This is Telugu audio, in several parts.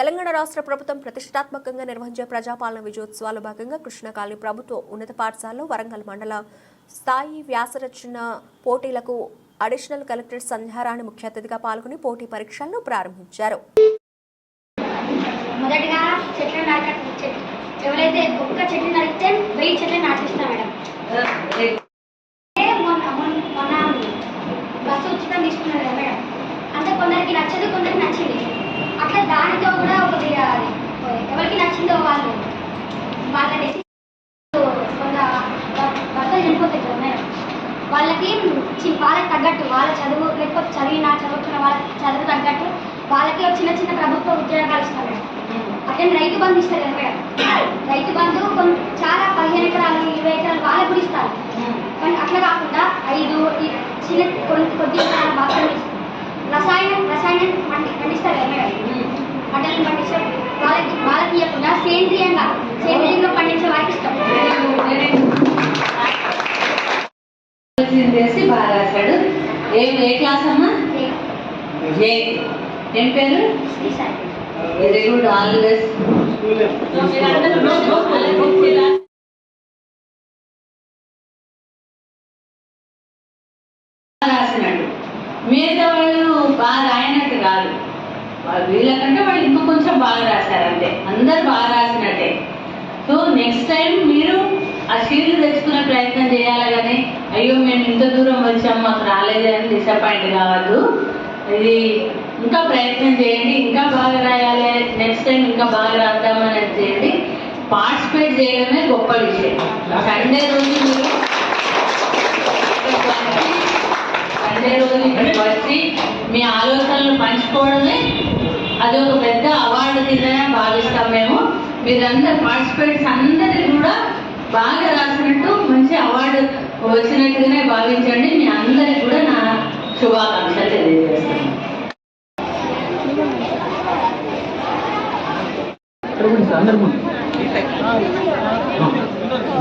తెలంగాణ రాష్ట్ర ప్రభుత్వం ప్రతిష్టాత్మకంగా నిర్వహించే ప్రజాపాలన విజయోత్సవాల్లో భాగంగా కృష్ణకాళి ప్రభుత్వ ఉన్నత పాఠశాలలో వరంగల్ మండల స్థాయి వ్యాసరచన పోటీలకు అడిషనల్ కలెక్టర్ సంధ్యారాణి ముఖ్య అతిథిగా పాల్గొని పోటీ పరీక్షలను ప్రారంభించారు. మొదటిగా చెట్లు ఎవరైతే ఒక్క చెట్లు నరికితే వెయ్యి చెట్లు నాటిస్తాం మేడం. వాళ్ళకి వాళ్ళకి తగ్గట్టు వాళ్ళ చదువు లేకపోతే చదివిన చదువుకున్న వాళ్ళ చదువు తగ్గట్టు వాళ్ళకి చిన్న చిన్న ప్రభుత్వ ఉద్యోగాలు ఇస్తారు మేడం అట్లనే రైతు బంధు ఇస్తారు కదా మేడం? రైతు బంధు కొన్ని చాలా పదిహేను ఎకరాలు ఇరవై ఎకరాలు వాళ్ళకు కూడా ఇస్తారు. కానీ అట్లా కాకుండా ఐదు చిన్న కొన్ని కొద్ది ఎకరాలు మాత్రమే ఇస్తారు. రసాయనం రసాయనం పండి పండిస్తారు కదా మేడం? పంటలను పండిస్తారు వాళ్ళకి వాళ్ళకి ఇవ్వకుండా సేంద్రియంగా సేంద్రియంగా పండించే వారికి ఇష్టం. చేసి బాగా రాశాడు. ఏ ఏ క్లాస్ అమ్మా? ఏ. ఏం. పేరు? Very good all the best. రాసినట్టు మిగతా వాళ్ళు బాగా రాయనట్టు కాదు. వాళ్ళు వీళ్ళకంటే వాళ్ళు ఇంకా కొంచెం బాగా రాశారు అంతే. అందరు బాగా రాసినట్టే. సో నెక్స్ట్ టైం మీరు ఆ షీట్లు తెచ్చుకునే ప్రయత్నం చేయాలి. అయ్యో మేము ఇంత దూరం వచ్చాం మాకు రాలేదే అని డిసప్పాయింట్ కావద్దు. ఇది ఇంకా ప్రయత్నం చేయండి ఇంకా బాగా రాయాలి నెక్స్ట్ టైం ఇంకా బాగా రాద్దామని చేయండి. పార్టిసిపేట్ చేయడమే గొప్ప విషయం. సండే రోజు మీరు సండే రోజు వచ్చి మీ ఆలోచనలు పంచుకోవడమే అది ఒక పెద్ద అవార్డు కిందనే భావిస్తాం మేము. మీరందరు పార్టిసిపేట్స్ అందరికీ కూడా బాగా వచ్చినట్టుగానే భావించండి. మీ అందరికి కూడా నా శుభాకాంక్షలు తెలియజేస్తాను ఇక్కడ కూడా సార్, అందరు ముందు.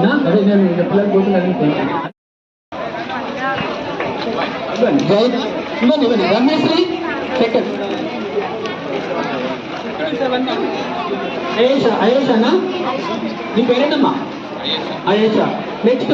నా? అదే నేను ఇంకా పిల్లలు పోతున్నాను జై ఇవ్వండి ఇవ్వండి రమేశ్రీ సెకండ్ అయేష అయేష అన్న నీ పేరేనమ్మా అయేష నెక్స్ట్.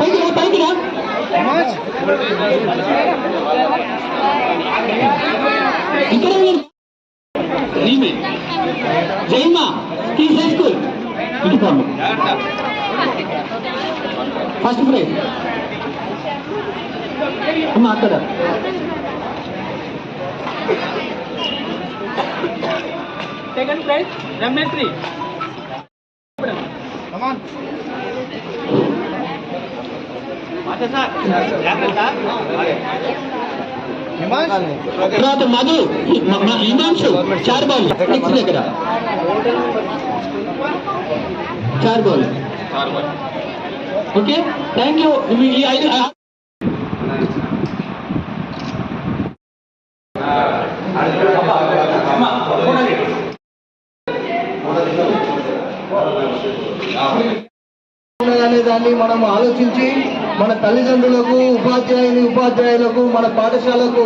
పైకి రా పైకి రా ఇక్కడ ఉండండి. నీమే జైమా కిస్ హై స్కూల్ ఇటు బాబు ఫస్ట్ ప్రైజ్ అమ్మ అక్కడ సెకండ్ ప్రైజ్ రమేశ్రీ తర్వాత మధు హిమాంశు చార్ బాల్ నెక్స్ట్ దగ్గర చార్ బాల్ ఓకే థ్యాంక్ యూ ఈ ఐదు అనే దాన్ని మనం ఆలోచించి మన తల్లిదండ్రులకు ఉపాధ్యాయుని ఉపాధ్యాయులకు మన పాఠశాలకు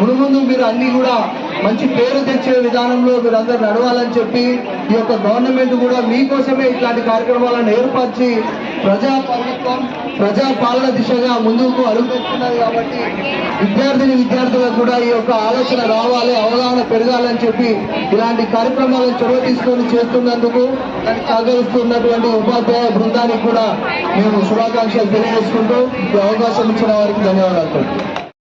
మునుముందు మీరు అన్ని కూడా మంచి పేరు తెచ్చే విధానంలో మీరు అందరు నడవాలని చెప్పి ఈ యొక్క గవర్నమెంట్ కూడా మీకోసమే ఇట్లాంటి కార్యక్రమాలను ఏర్పరిచి ప్రజా ప్రభుత్వం ప్రజా పాలన దిశగా ముందుకు అడుగుతున్నది కాబట్టి విద్యార్థిని విద్యార్థులకు కూడా ఈ యొక్క ఆలోచన రావాలి అవగాహన పెరగాలని చెప్పి ఇలాంటి కార్యక్రమాలను చొరవ తీసుకొని చేస్తున్నందుకు సహకరిస్తున్నటువంటి ఉపాధ్యాయ బృందానికి కూడా మేము శుభాకాంక్షలు తెలియజేసుకుంటూ ఈ అవకాశం ఇచ్చిన వారికి ధన్యవాదాలు.